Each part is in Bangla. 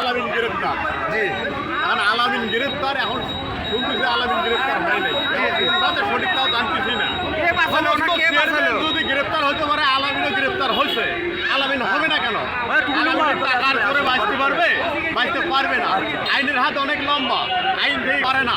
আলামিন গ্রেপ্তার। জি। এখন আলামিন গ্রেপ্তার এখন শুনতেছি আলামিন গ্রেপ্তার হয় নাই। তাতে সঠিক তাও জানতেছি না? যদি গ্রেপ্তার হতে পারে আলামিনও গ্রেপ্তার হয়েছে আলামিন হবে না কেন? টাকার করে বাঁচতে পারবে? বাঁচতে পারবে না। আইনের হাত অনেক লম্বা। আইন দিয়ে পারে না।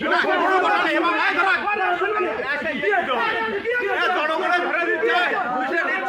এটা